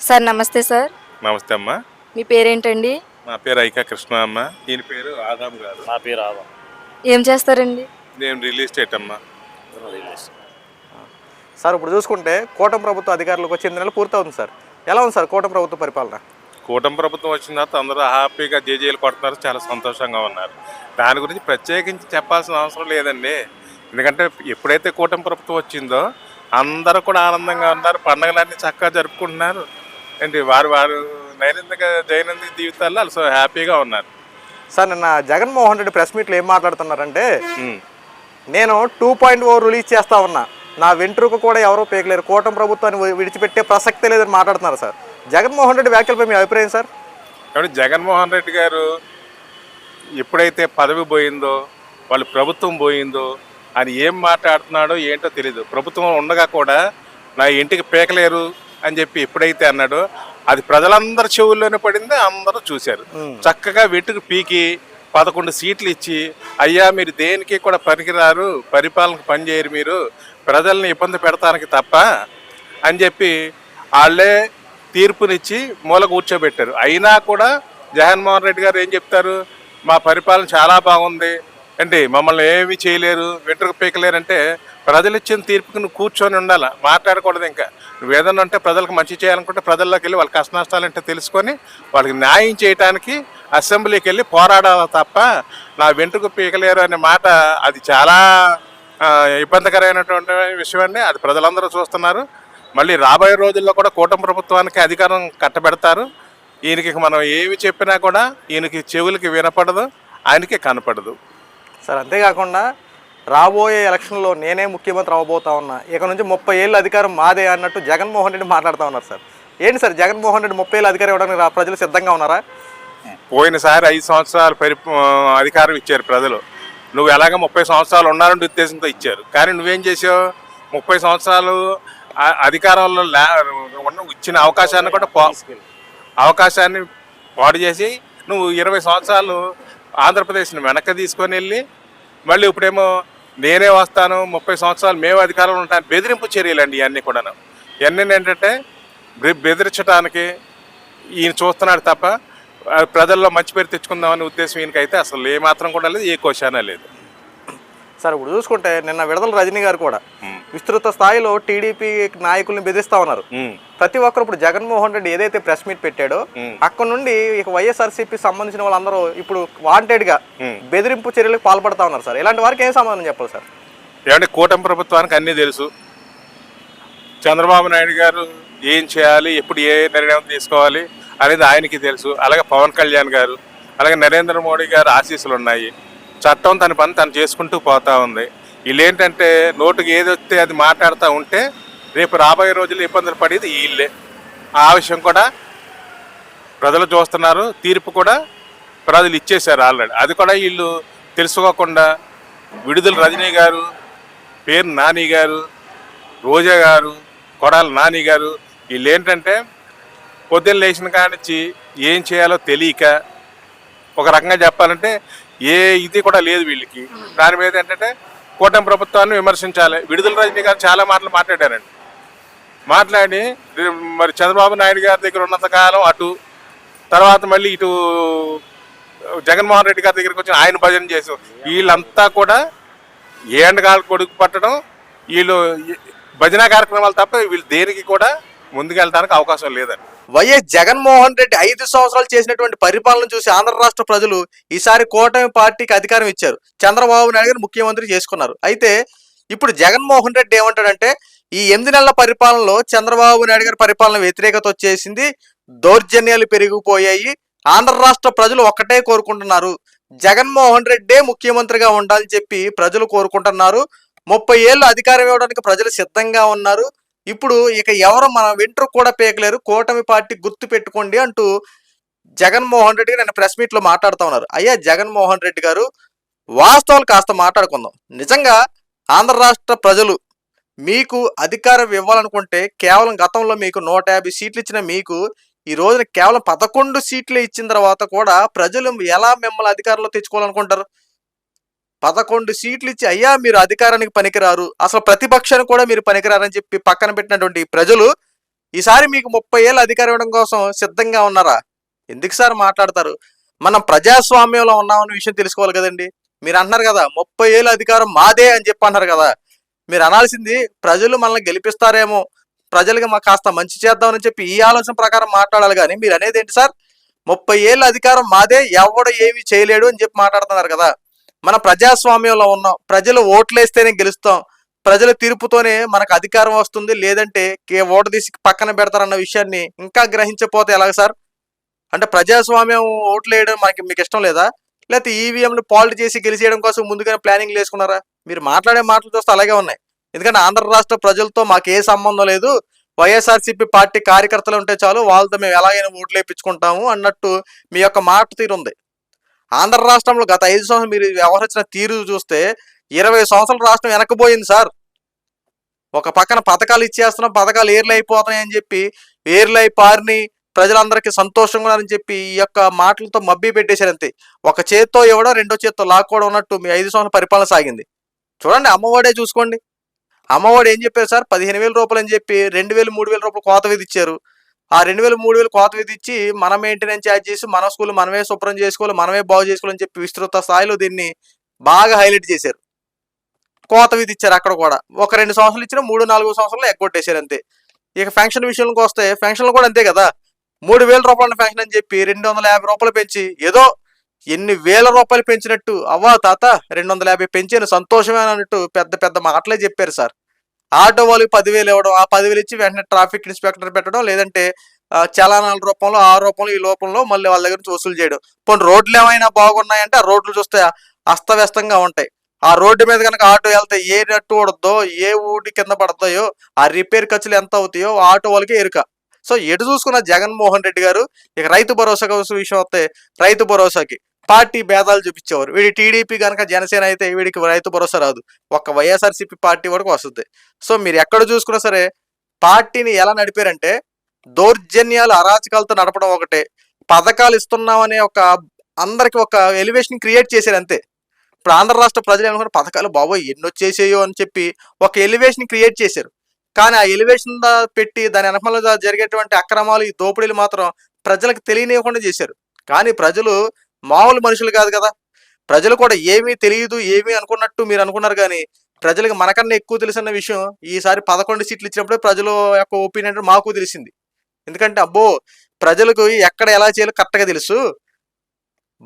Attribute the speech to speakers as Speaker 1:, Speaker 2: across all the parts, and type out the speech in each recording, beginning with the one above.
Speaker 1: Sir నమస్తే sir.
Speaker 2: నమస్తే అమ్మా.
Speaker 1: మీ పేరేంటండి?
Speaker 2: నా పేరు ఐకా కృష్ణ అమ్మ. ఈయన పేరు ఆదాం గారు.
Speaker 3: నా పేరు ఆదా.
Speaker 1: ఏం చేస్తారండి?
Speaker 2: నేను రియల్ ఎస్టేట్ అమ్మా.
Speaker 4: సార్ ఇప్పుడు చూసుకుంటే కూటమి ప్రభుత్వ అధికారులకు వచ్చి ఎనిమిది నెలలు పూర్తవుతుంది సార్. ఎలా ఉంది సార్ కూటమి ప్రభుత్వ పరిపాలన?
Speaker 2: కూటమి ప్రభుత్వం వచ్చిన తర్వాత అందరూ హ్యాపీగా జేజేలు కొడుతున్నారు చాలా సంతోషంగా ఉన్నారు. దాని గురించి ప్రత్యేకించి చెప్పాల్సిన అవసరం లేదండి. ఎందుకంటే ఎప్పుడైతే కూటమి ప్రభుత్వం వచ్చిందో అందరూ కూడా ఆనందంగా ఉన్నారు పండగలన్నీ చక్కగా జరుపుకుంటున్నారు. ఏంటి వారు వారు దైనందిక దైనందిక జీవితాల్లో సో హ్యాపీగా ఉన్నారు.
Speaker 4: సార్ నిన్న జగన్మోహన్ రెడ్డి ప్రెస్ మీట్లో ఏం మాట్లాడుతున్నారంటే. నేను టూ పాయింట్ ఓ రిలీజ్ చేస్తా ఉన్నా. నా వెంట్రుక కూడా ఎవరో పేకలేరు. కూటమి ప్రభుత్వాన్ని విడిచిపెట్టే ప్రసక్తే లేదని మాట్లాడుతున్నారు సార్. జగన్మోహన్ రెడ్డి వ్యాఖ్యలపై మీ అభిప్రాయం సార్?
Speaker 2: కాబట్టి జగన్మోహన్ రెడ్డి గారు ఎప్పుడైతే పదవి పోయిందో వాళ్ళ ప్రభుత్వం పోయిందో అని ఏం మాట్లాడుతున్నాడో ఏంటో తెలియదు ప్రభుత్వం ఉండగా కూడా నా ఇంటికి పేకలేరు అని చెప్పి ఎప్పుడైతే అన్నాడో అది ప్రజలందరి చెవుల్లోనే పడింది అందరూ చూశారు. చక్కగా వెట్టుకు పీకి పదకొండు సీట్లు ఇచ్చి అయ్యా మీరు దేనికి కూడా పనికిరారు పరిపాలనకు పనిచేయరు మీరు ప్రజల్ని ఇబ్బంది పెడతానికి తప్ప అని చెప్పి వాళ్ళే తీర్పునిచ్చి మూల కూర్చోబెట్టారు. అయినా కూడా జగన్మోహన్ రెడ్డి గారు ఏం చెప్తారు? మా పరిపాలన చాలా బాగుంది అంటే మమ్మల్ని ఏమీ చేయలేరు వెంట్రుక పీకలేరు అంటే ప్రజలు ఇచ్చిన తీర్పుకి నువ్వు కూర్చొని ఉండాలి? మాట్లాడకూడదు ఇంకా. నువ్వు ఏదన్నా అంటే ప్రజలకు మంచి చేయాలనుకుంటే ప్రజల్లోకి వెళ్ళి వాళ్ళ కష్ట నష్టాలు అంటే తెలుసుకొని వాళ్ళకి న్యాయం చేయడానికి అసెంబ్లీకి వెళ్ళి పోరాడాలి తప్ప నా వెంట్రుకు పీకలేరు అనే మాట అది చాలా ఇబ్బందికరమైనటువంటి విషయం అది ప్రజలందరూ చూస్తున్నారు. మళ్ళీ రాబోయే రోజుల్లో కూడా కూటమి ప్రభుత్వానికి అధికారం కట్టబెడతారు. ఈయనకి మనం ఏమి చెప్పినా కూడా ఈయనకి చెవులకి వినపడదు ఆయనకి కనపడదు.
Speaker 4: సార్ అంతేకాకుండా రాబోయే ఎలక్షన్లో నేనే ముఖ్యమంత్రి అవ్వబోతా ఉన్నా. ఇక నుంచి ముప్పై ఏళ్ళు అధికారం మాదే అన్నట్టు జగన్మోహన్ రెడ్డి మాట్లాడుతూ ఉన్నారు సార్. ఏంటి సార్ జగన్మోహన్ రెడ్డి ముప్పై ఏళ్ళు అధికారం ఇవ్వడానికి రా- ప్రజలు సిద్ధంగా ఉన్నారా?
Speaker 2: పోయినసారి ఐదు సంవత్సరాలు పరి అధికారం ఇచ్చారు ప్రజలు. నువ్వు ఎలాగ ముప్పై సంవత్సరాలు ఉన్నారని ఉద్దేశంతో ఇచ్చారు. కానీ నువ్వేం చేసావు? ముప్పై సంవత్సరాలు అధికారంలో ఇచ్చిన అవకాశాన్ని కూడా అవకాశాన్ని పాడు చేసి నువ్వు ఇరవై సంవత్సరాలు ఆంధ్రప్రదేశ్ని వెనక్కి తీసుకొని వెళ్ళి మళ్ళీ ఇప్పుడేమో నేనే వస్తాను ముప్పై సంవత్సరాలు మేము అధికారంలో ఉంటాను బెదిరింపు చర్యలండి ఇవన్నీ కూడాను ఇవన్నీ ఏంటంటే బెదిరించడానికి ఈయన చూస్తున్నాడు తప్ప ప్రజల్లో మంచి పేరు తెచ్చుకుందామనే ఉద్దేశం ఈయనకైతే అసలు ఏ మాత్రం కూడా లేదు ఏ క్వశ్చనే లేదు
Speaker 4: సార్ ఇప్పుడు చూసుకుంటే నిన్న విడదల రజనీ గారు కూడా. విస్తృత స్థాయిలో టీడీపీ నాయకుల్ని బెదిరిస్తా ఉన్నారు. ప్రతి ఒక్కరు ఇప్పుడు జగన్మోహన్ రెడ్డి ఏదైతే ప్రెస్ మీట్ పెట్టాడో. అక్కడ నుండి ఇక వైఎస్ఆర్సీపీ సంబంధించిన వాళ్ళందరూ ఇప్పుడు
Speaker 2: వాంటెడ్గా.
Speaker 4: బెదిరింపు చర్యలకు పాల్పడతా ఉన్నారు సార్. ఇలాంటి వారికి ఏం సమాధానం చెప్పాలి సార్?
Speaker 2: ఏమంటే కూటమి ప్రభుత్వానికి అన్నీ తెలుసు. చంద్రబాబు నాయుడు గారు ఏం చేయాలి ఎప్పుడు ఏ నిర్ణయం తీసుకోవాలి అనేది ఆయనకి తెలుసు. అలాగే పవన్ కళ్యాణ్ గారు అలాగే నరేంద్ర మోడీ గారు ఆశీస్సులు ఉన్నాయి. చట్టం తన పని తను చేసుకుంటూ పోతా ఉంది. వీళ్ళు ఏంటంటే నోటుకి ఏది వస్తే అది మాట్లాడుతూ ఉంటే రేపు రాబోయే రోజుల్లో ఇబ్బందులు పడేది వీళ్ళే. ఆ విషయం కూడా ప్రజలు చూస్తున్నారు. తీర్పు కూడా ప్రజలు ఇచ్చేశారు ఆల్రెడీ. అది కూడా వీళ్ళు తెలుసుకోకుండా విడుదల రజనీ గారు పేరు నాని గారు రోజా గారు కొడాల నాని గారు వీళ్ళు ఏంటంటే పొద్దున్న లేచిన కానిచ్చి ఏం చేయాలో తెలియక ఒక రకంగా చెప్పాలంటే ఏ ఇది కూడా లేదు వీళ్ళకి. దాని మీద ఏంటంటే కూటమి ప్రభుత్వాన్ని విమర్శించాలి. విడుదల రజనీ గారు చాలా మాటలు మాట్లాడారండి. మాట్లాడి మరి చంద్రబాబు నాయుడు గారి దగ్గర ఉన్నంత కాలం అటు తర్వాత మళ్ళీ ఇటు జగన్మోహన్ రెడ్డి గారి దగ్గరికి వచ్చి ఆయన భజన చేసాం వీళ్ళంతా కూడా ఏండగాళ్ళు కొడుకు పట్టడం వీళ్ళు భజన కార్యక్రమాలు తప్ప వీళ్ళు దేనికి కూడా ముందుకెళ్ళడానికి అవకాశం లేదని
Speaker 4: వైఎస్ జగన్మోహన్ రెడ్డి ఐదు సంవత్సరాలు చేసినటువంటి పరిపాలన చూసి ఆంధ్ర రాష్ట్ర ప్రజలు ఈసారి కూటమి పార్టీకి అధికారం ఇచ్చారు. చంద్రబాబు నాయుడు గారు ముఖ్యమంత్రి చేసుకున్నారు. అయితే ఇప్పుడు జగన్మోహన్ రెడ్డి ఏమంటాడంటే ఈ ఎనిమిది నెలల పరిపాలనలో చంద్రబాబు నాయుడు గారి పరిపాలన వ్యతిరేకత వచ్చేసింది దౌర్జన్యాలు పెరిగిపోయాయి ఆంధ్ర రాష్ట్ర ప్రజలు ఒక్కటే కోరుకుంటున్నారు జగన్మోహన్ రెడ్డే ముఖ్యమంత్రిగా ఉండాలని చెప్పి ప్రజలు కోరుకుంటున్నారు ముప్పై ఏళ్ళు అధికారం ఇవ్వడానికి ప్రజలు సిద్ధంగా ఉన్నారు ఇప్పుడు ఇక ఎవరు మన వెంట్రు కూడా పేకలేరు కూటమి పార్టీ గుర్తు పెట్టుకోండి అంటూ జగన్మోహన్ రెడ్డి నేను ప్రెస్ మీట్లో మాట్లాడుతూ ఉన్నారు. అయ్యా జగన్మోహన్ రెడ్డి గారు వాస్తవాలు కాస్త మాట్లాడుకుందాం. నిజంగా ఆంధ్ర రాష్ట్ర ప్రజలు మీకు అధికారం ఇవ్వాలనుకుంటే కేవలం గతంలో మీకు నూట యాభై సీట్లు ఇచ్చిన మీకు ఈ రోజున కేవలం పదకొండు సీట్లు ఇచ్చిన తర్వాత కూడా ప్రజలు ఎలా మిమ్మల్ని అధికారంలో తెచ్చుకోవాలనుకుంటారు? పదకొండు సీట్లు ఇచ్చి అయ్యా మీరు అధికారానికి పనికిరారు. అసలు ప్రతిపక్షానికి కూడా మీరు పనికిరారని చెప్పి పక్కన పెట్టినటువంటి ప్రజలు ఈసారి మీకు ముప్పై ఏళ్ళు అధికారం ఇవ్వడం కోసం సిద్ధంగా ఉన్నారా? ఎందుకు సార్ మాట్లాడతారు? మనం ప్రజాస్వామ్యంలో ఉన్నామన్న విషయం తెలుసుకోవాలి కదండి. మీరు అంటున్నారు కదా ముప్పై ఏళ్ళు అధికారం మాదే అని చెప్పి అన్నారు కదా. మీరు అనాల్సింది ప్రజలు మనల్ని గెలిపిస్తారేమో. ప్రజలకి మాకు కాస్త మంచి చేద్దామని చెప్పి ఈ ఆలోచన ప్రకారం మాట్లాడాలి కానీ మీరు అనేది ఏంటి సార్? ముప్పై ఏళ్ళ అధికారం మాదే ఎవడ ఏమి చేయలేడు అని చెప్పి మాట్లాడుతున్నారు కదా. మన ప్రజాస్వామ్యంలో ఉన్నాం ప్రజలు ఓట్లేస్తేనే గెలుస్తాం. ప్రజల తీర్పుతోనే మనకు అధికారం వస్తుంది. లేదంటే కే ఓటు తీసి పక్కన పెడతారన్న విషయాన్ని ఇంకా గ్రహించకపోతే ఎలాగ సార్? అంటే ప్రజాస్వామ్యం ఓట్లు వేయడం మనకి మీకు ఇష్టం లేదా? లేకపోతే ఈవీఎంలు పాల్ట్ చేసి గెలిచేయడం కోసం ముందుగానే ప్లానింగ్ వేసుకున్నారా? మీరు మాట్లాడే మాటలు చూస్తే అలాగే ఉన్నాయి. ఎందుకంటే ఆంధ్ర రాష్ట్ర ప్రజలతో మాకు ఏ సంబంధం లేదు. వైఎస్ఆర్సీపీ పార్టీ కార్యకర్తలు ఉంటే చాలు వాళ్ళతో మేము ఎలాగైనా ఓట్లు వేయించుకుంటాము అన్నట్టు మీ యొక్క మాట తీరుంది. ఆంధ్ర రాష్ట్రంలో గత ఐదు సంవత్సరాలు మీరు వ్యవహరించిన తీరు చూస్తే ఇరవై సంవత్సరాల రాష్ట్రం వెనక్కిపోయింది సార్. ఒక పక్కన పథకాలు ఇచ్చేస్తున్నాం పథకాలు ఏర్లు అయిపోతున్నాయి అని చెప్పి ఏర్లు అయి పారిని ప్రజలందరికీ సంతోషంగా ఉన్నారని చెప్పి ఈ యొక్క మాటలతో మబ్బి పెట్టేశారు అంతే. ఒక చేత్తో ఇవ్వడం రెండో చేత్తో లాక్కోవడం ఉన్నట్టు మీ ఐదు సంవత్సరాల పరిపాలన సాగింది. చూడండి అమ్మఒడే చూసుకోండి. అమ్మఒడి ఏం చెప్పారు సార్? పదిహేను వేల రూపాయలు అని చెప్పి రెండు వేలు మూడు వేల రూపాయలు కోత విధిచ్చారు. ఆ రెండు వేలు మూడు వేలు కోత విధించి మన మెయింటెనెన్స్ ఛార్జెస్ చేసి మన స్కూల్ మనమే శుభ్రం చేసుకోవాలి మనమే బాగు చేసుకోవాలని చెప్పి విస్తృత స్థాయిలో దీన్ని బాగా హైలైట్ చేశారు. కోత విధిచ్చారు అక్కడ కూడా. ఒక రెండు సంవత్సరాలు ఇచ్చిన మూడు నాలుగు సంవత్సరాలు ఎగ్గొట్టేశారు అంతే. ఇక ఫంక్షన్ విషయంలోకి వస్తే ఫంక్షన్లు కూడా అంతే కదా. మూడు వేల రూపాయల ఫంక్షన్ అని చెప్పి రెండు వందల యాభై రూపాయలు పెంచి ఏదో ఎన్ని వేల రూపాయలు పెంచినట్టు అవ్వా తాత రెండు వందల యాభై పెంచాను సంతోషమే అన్నట్టు పెద్ద పెద్ద మాటలే చెప్పారు సార్. ఆటో వాళ్ళకి పదివేలు ఇవ్వడం ఆ పదివేలు ఇచ్చి వెంటనే ట్రాఫిక్ ఇన్స్పెక్టర్ పెట్టడం లేదంటే చలానాల రూపంలో ఆ రూపంలో ఈ లోపంలో మళ్ళీ వాళ్ళ దగ్గర నుంచి వసూలు చేయడం. కొన్ని రోడ్లు ఏమైనా బాగున్నాయంటే ఆ రోడ్లు చూస్తే అస్తవ్యస్తంగా ఉంటాయి. ఆ రోడ్డు మీద కనుక ఆటో వెళ్తే ఏ నట్టు ఉడద్దో ఏ ఊటి కింద పడతాయో ఆ రిపేర్ ఖర్చులు ఎంత అవుతాయో ఆటో వాళ్ళకి ఎరుక. సో ఎటు చూసుకున్న జగన్మోహన్ రెడ్డి గారు ఇక రైతు భరోసా విషయం వస్తే రైతు భరోసాకి పార్టీ భేదాలు చూపించేవారు. వీడి టీడీపీ కనుక జనసేన అయితే వీడికి రైతు భరోసా రాదు. ఒక్క వైఎస్ఆర్సీపీ పార్టీ వరకు వస్తుంది. సో మీరు ఎక్కడ చూసుకున్నా సరే పార్టీని ఎలా నడిపారంటే దౌర్జన్యాలు అరాచకాలతో నడపడం ఒకటే. పథకాలు ఇస్తున్నామనే ఒక అందరికి ఒక ఎలివేషన్ క్రియేట్ చేశారు అంతే. ఇప్పుడు ఆంధ్ర రాష్ట్ర ప్రజలు ఏమనుకున్న పథకాలు బాబోయ్ ఎన్ని వచ్చేసేయో అని చెప్పి ఒక ఎలివేషన్ క్రియేట్ చేశారు. కానీ ఆ ఎలివేషన్ పెట్టి దాని వెనకాల జరిగేటువంటి అక్రమాలు ఈ దోపిడీలు మాత్రం ప్రజలకు తెలియనివ్వకుండా చేశారు. కానీ ప్రజలు మామూలు మనుషులు కాదు కదా. ప్రజలు కూడా ఏమీ తెలియదు ఏమీ అనుకున్నట్టు మీరు అనుకున్నారు కానీ ప్రజలకు మనకన్నా ఎక్కువ తెలిసిన విషయం ఈసారి పదకొండు సీట్లు ఇచ్చినప్పుడే ప్రజల యొక్క ఒపీనియన్ మాకు తెలిసింది. ఎందుకంటే అబ్బో ప్రజలకు ఎక్కడ ఎలా చేయాలో కరెక్ట్గా తెలుసు.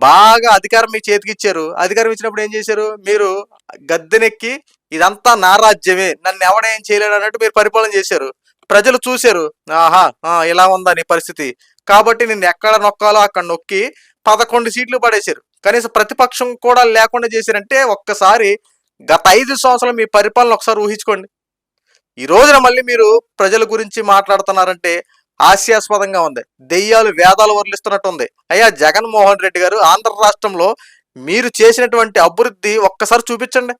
Speaker 4: బాగా అధికారం మీ చేతికి ఇచ్చారు. అధికారం ఇచ్చినప్పుడు ఏం చేశారు? మీరు గద్దెనెక్కి ఇదంతా నా రాజ్యమే నన్ను ఎవడేం చేయలేడు అన్నట్టు మీరు పరిపాలన చేశారు. ప్రజలు చూశారు ఆహా ఇలా ఉందా నీ పరిస్థితి? కాబట్టి నేను ఎక్కడ నొక్కాలో అక్కడ నొక్కి పదకొండు సీట్లు పడేశారు. కనీసం ప్రతిపక్షం కూడా లేకుండా చేశారంటే ఒక్కసారి గత ఐదు సంవత్సరాలు మీ పరిపాలన ఒకసారి ఊహించుకోండి. ఈ రోజున మళ్ళీ మీరు ప్రజల గురించి మాట్లాడుతున్నారంటే హాస్యాస్పదంగా ఉంది. దెయ్యాలు వేదాలు వర్లిస్తున్నట్టు ఉంది అయ్యా జగన్మోహన్ రెడ్డి గారు ఆంధ్ర రాష్ట్రంలో మీరు చేసినటువంటి అభివృద్ధి ఒక్కసారి చూపించండి.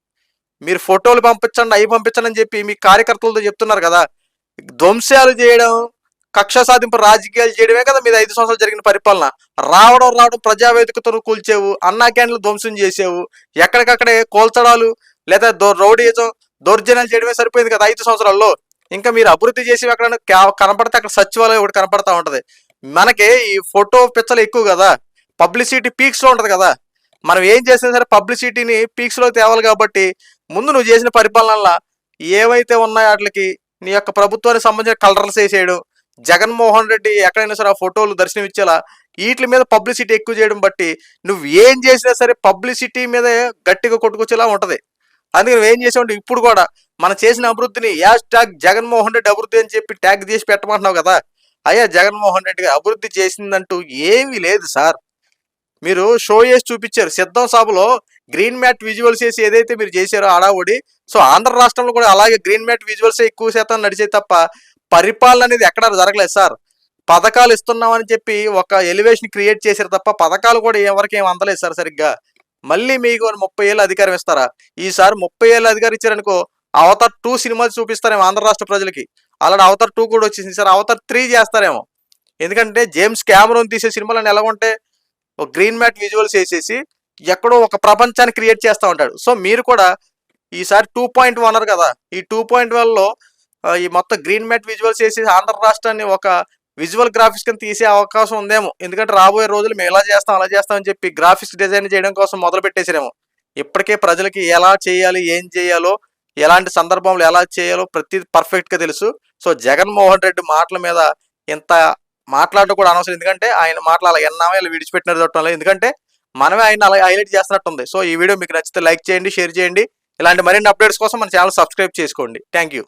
Speaker 4: మీరు ఫోటోలు పంపించండి అవి పంపించండి అని చెప్పి మీ కార్యకర్తలతో చెప్తున్నారు కదా. ధ్వంసాలు చేయడం కక్ష సాధింపు రాజకీయాలు చేయడమే కదా మీద ఐదు సంవత్సరాలు జరిగిన పరిపాలన. రావడం రావడం ప్రజావేదికతో కూల్చేవు అన్నా క్యాండ్లు ధ్వంసం చేసేవు ఎక్కడికక్కడే కోల్చడాలు లేదా దో రౌడీజం దౌర్జన్యాలు చేయడమే సరిపోయింది కదా ఐదు సంవత్సరాల్లో. ఇంకా మీరు అభివృద్ధి చేసి ఎక్కడ కనపడితే అక్కడ సచివాలయం ఒకటి కనపడతా ఉంటది. మనకి ఈ ఫోటో పిచ్చలు ఎక్కువ కదా. పబ్లిసిటీ పీక్స్లో ఉంటది కదా. మనం ఏం చేసినా సరే పబ్లిసిటీని పీక్స్లో తేవాలి కాబట్టి ముందు నువ్వు చేసిన పరిపాలనలో ఏవైతే ఉన్నాయో వాటికి నీ యొక్క ప్రభుత్వానికి సంబంధించిన కలర్స్ వేసేయడం జగన్మోహన్ రెడ్డి ఎక్కడైనా సరే ఆ ఫోటోలు దర్శనం ఇచ్చేలా వీటి మీద పబ్లిసిటీ ఎక్కువ చేయడం బట్టి నువ్వు ఏం చేసినా సరే పబ్లిసిటీ మీద గట్టిగా కొట్టుకొచ్చేలా ఉంటది. అందుకే నువ్వు ఏం చేసావు ఇప్పుడు కూడా మనం చేసిన అభివృద్ధిని యాష్ ట్యాగ్ జగన్మోహన్ రెడ్డి అభివృద్ధి అని చెప్పి ట్యాగ్ చేసి పెట్టమంటున్నావు కదా? అయ్యా జగన్మోహన్ రెడ్డి గారు అభివృద్ధి చేసిందంటూ ఏమీ లేదు సార్. మీరు షో చేసి చూపించారు. సిద్ధం సభలో గ్రీన్ మ్యాట్ విజువల్స్ చేసి ఏదైతే మీరు చేశారో ఆడావుడి సో ఆంధ్ర రాష్ట్రంలో కూడా అలాగే గ్రీన్ మ్యాట్ విజువల్స్ ఎక్కువ శాతం నడిచే తప్ప పరిపాలన అనేది ఎక్కడ జరగలేదు సార్. పథకాలు ఇస్తున్నామని చెప్పి ఒక ఎలివేషన్ క్రియేట్ చేశారు తప్ప పథకాలు కూడా ఎవరికి ఏం అందలేదు సార్ సరిగ్గా. మళ్ళీ మీకు ముప్పై ఏళ్ళు అధికారం ఇస్తారా? ఈసారి ముప్పై ఏళ్ళు అధికారం ఇచ్చారనుకో అవతార్ టూ సినిమాలు చూపిస్తారేమో ఆంధ్ర రాష్ట్ర ప్రజలకి. అలాంటి అవతార్ టూ కూడా వచ్చేసింది సార్. అవతార్ త్రీ చేస్తారేమో. ఎందుకంటే జేమ్స్ క్యామరూన్ తీసే సినిమాలను ఎలా ఉంటే ఒక గ్రీన్ మ్యాట్ విజువల్స్ వేసేసి ఎక్కడో ఒక ప్రపంచాన్ని క్రియేట్ చేస్తూ ఉంటాడు. సో మీరు కూడా ఈసారి టూ పాయింట్ వన్ కదా. ఈ టూ పాయింట్ వన్లో ఈ మొత్తం గ్రీన్ మ్యాట్ విజువల్స్ వేసి ఆంధ్ర రాష్ట్రాన్ని ఒక విజువల్ గ్రాఫిక్స్ కింద తీసే అవకాశం ఉందేమో. ఎందుకంటే రాబోయే రోజులు మేము ఇలా చేస్తాం అలా చేస్తాం అని చెప్పి గ్రాఫిక్స్ డిజైన్ చేయడం కోసం మొదలు పెట్టేసారేమో ఇప్పటికే ప్రజలకి ఎలా చేయాలి ఏం చేయాలో ఎలాంటి సందర్భంలో ఎలా చేయాలో ప్రతి పర్ఫెక్ట్గా తెలుసు. సో జగన్మోహన్ రెడ్డి మాటల మీద ఇంత మాట్లాడడం కూడా అనవసరం. ఎందుకంటే ఆయన మాటలు అలా ఎన్నామే ఇలా విడిచిపెట్టినట్టు చూడటం లేదు. ఎందుకంటే మనమే ఆయన అలా హైలైట్ చేస్తున్నట్టుంది. సో ఈ వీడియో మీకు నచ్చితే లైక్ చేయండి షేర్ చేయండి. ఇలాంటి మరిన్ని అప్డేట్స్ కోసం మన ఛానల్ సబ్స్క్రైబ్ చేసుకోండి. Thank you